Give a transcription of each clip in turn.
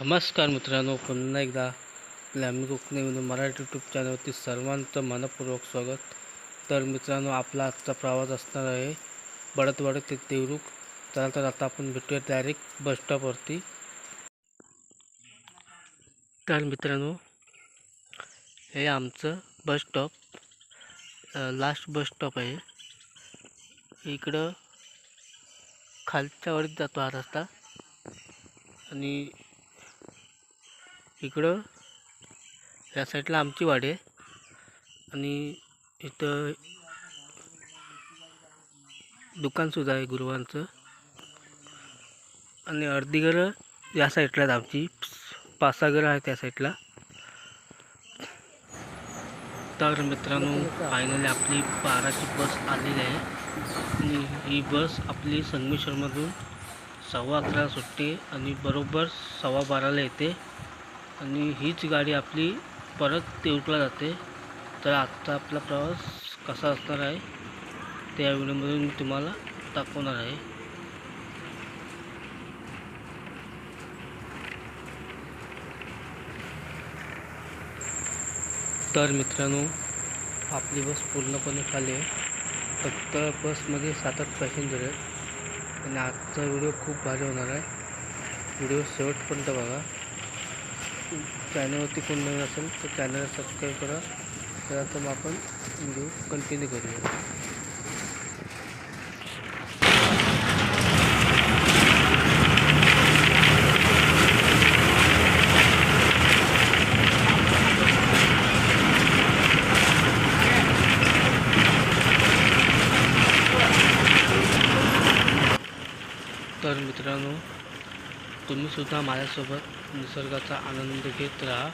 नमस्कार मित्रांनो पुन्हा एकदा आपल्या आम्ही कोकणी म्हणून मराठी यूट्यूब चॅनलवरती सर्वांचं मनपूर्वक स्वागत. तर मित्रांनो आपला आजचा प्रवास असणार आहे बडत ते देवरुख. चला तर आता आपण भेटूया डायरेक्ट बस स्टॉपवरती तर मित्रांनो हे आमचं bus stop last bus stop आहे. इकडं खालच्या वरती जातो हा रस्ता. आणि इकडं या साईडला आमची वाडी आहे. आणि इथं दुकानसुद्धा आहे गुरुवांचं आणि अर्धी घरं या साईडला आहेत आमची. पाच सहा घरं आहेत त्या साईडला. तर मित्रांनो फायनली आपली बाराची बस आलेली आहे. आणि ही बस आपली संगमेश्वरमधून सव्वा अकरा सुटते आणि बरोबर सव्वा बाराला येते. आणि हीच गाडी आपली परत तेवटला जाते. तर आजचा आपला प्रवास कसा असणार आहे त्या व्हिडिओमध्ये मी तुम्हाला दाखवणार आहे. तर मित्रांनो आपली बस पूर्णपणे खाली आहे. फक्त बसमध्ये सात आठ पॅसेंजर आहेत. आणि आजचा व्हिडिओ खूप भारी होणार आहे. व्हिडिओ शेवटपर्यंत बघा. चॅनलवरती कोण नवीन असेल तर चॅनलला सबस्क्राईब करा. तर आता मग आपण व्हिडिओ कंटिन्यू करूया. तर मित्रांनो तुम्हीसुद्धा माझ्यासोबत निसर्गाचा आनंद घेत राहा.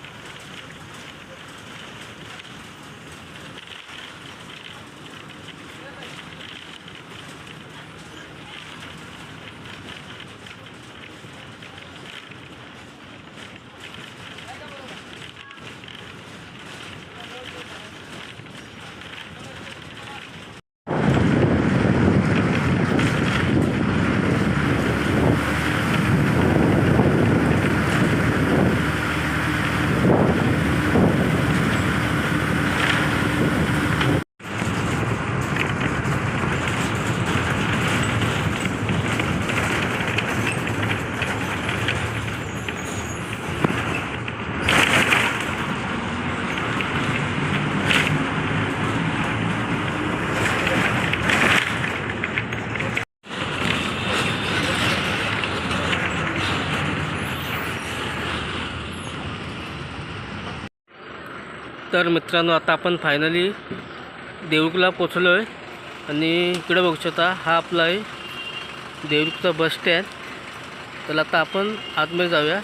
तर मित्रांनो आता आपण फायनली देवरुखला पोचलो आहे आणि इकडे बघू शकता हा आपला आहे देवरुखचा बस स्टँड तर आता आपण आतमध्ये जाऊया.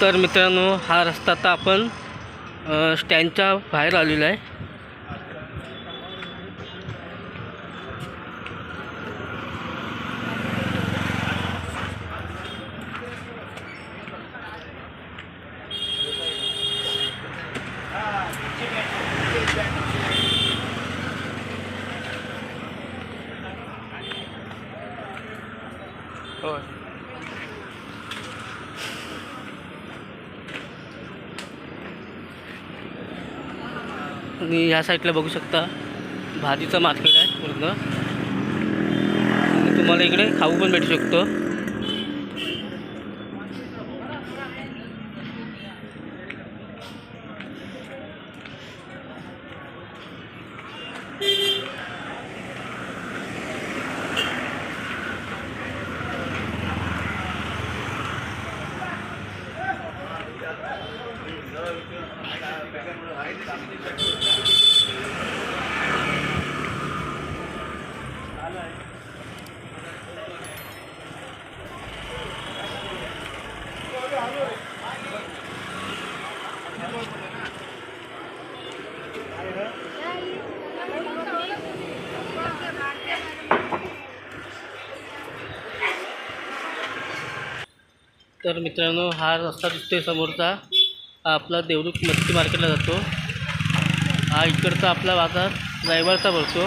तर मित्रांनो हा रस्ता आता आपण स्टँडच्या बाहेर आलेला आहे. आणि ह्या साईडला बघू शकता. भाजीचं मार्केट आहे पूर्ण. आणि तुम्हाला इकडे खाऊ पण भेटू शकतो. तर मित्रांनो हा रस्ता दिसतोय समोरचा. आपला देवरुख मच्छी मार्केटला जातो. हा इकडचा आपला बाजार रविवारचा भरतो.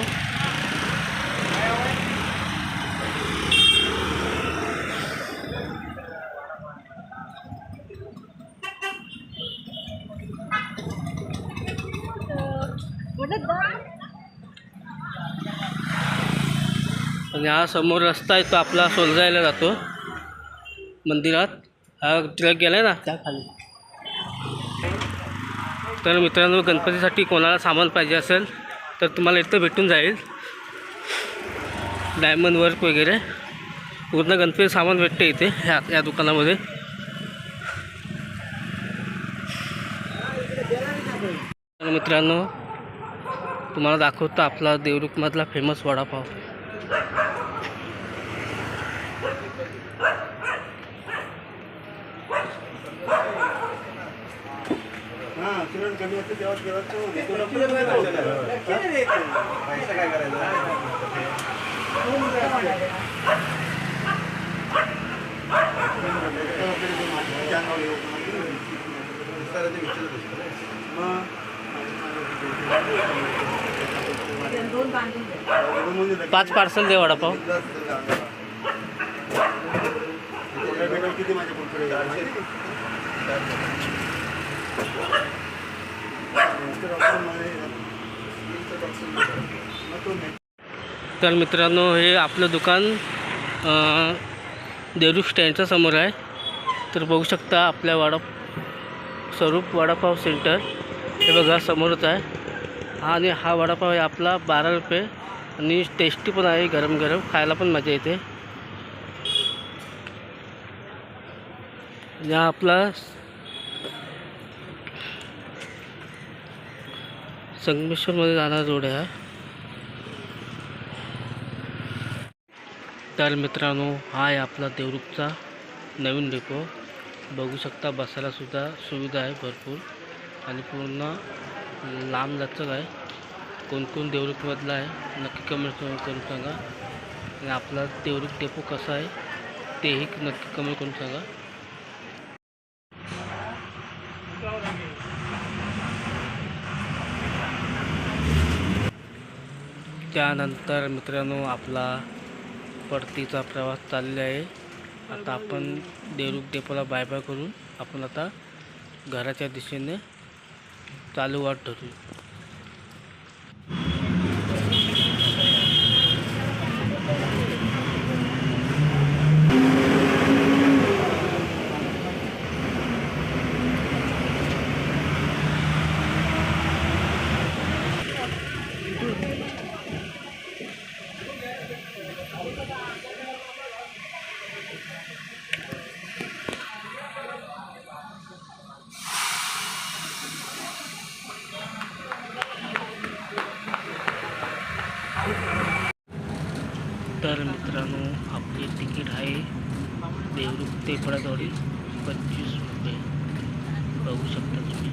आणि हा समोर रस्ता आहे तो आपला सोलजायला जातो मंदिरात. हा ट्रक गेला आहे ना? त्या खाली. तर मित्रांनो गणपतीसाठी कोणाला सामान पाहिजे असेल तर तुम्हाला इथं भेटून जाईल. डायमंड वर्क वगैरे. पूर्ण गणपती सामान भेटते इथे ह्या या दुकानामध्ये. तर मित्रांनो तुम्हाला दाखवतो आपला देवरुखमधला फेमस वडापाव. किरण कमी असते पैसा काय? करायचं पाच पार्सल दे वडापाव किती माझ्या पुढे तर मित्रांनो हे आपलं दुकान देरू स्टँडच्या समोर आहे. तर बघू शकता आपल्या वाडा स्वरूप वडापाव सेंटर. हे बघा समोरच आहे. हा आणि हा वडापाव आहे आपला बारा रुपये. आणि टेस्टी पण आहे गरम गरम खायला पण मजा येते. या आपला संगमेश्वरमध्ये जाणारा रोड आहे तर मित्रांनो हा आहे आपला देवरुखचा नवीन डेपो. बघू शकता बसायला सुद्धा सुविधा आहे भरपूर. आणि पूर्ण लांब लचक आहे. कोणकोण कोण देवरुखमधला आहे नक्की कमेंट करून सांगा. आणि आपला देवरुख डेपो कसा आहे तेही नक्की कमेंट करून सांगा. त्यानंतर मित्रांनो आपला परतीचा प्रवास चाललेला आहे. आता आपण देवरुख डेपोला बाय बाय करून आपण आता घराच्या दिशेने चालू वाट धरू तर मित्रांनो आपली तिकीट आहे देवरुख ते पडादोडी पंचवीस रुपये. बघू शकता तुम्ही.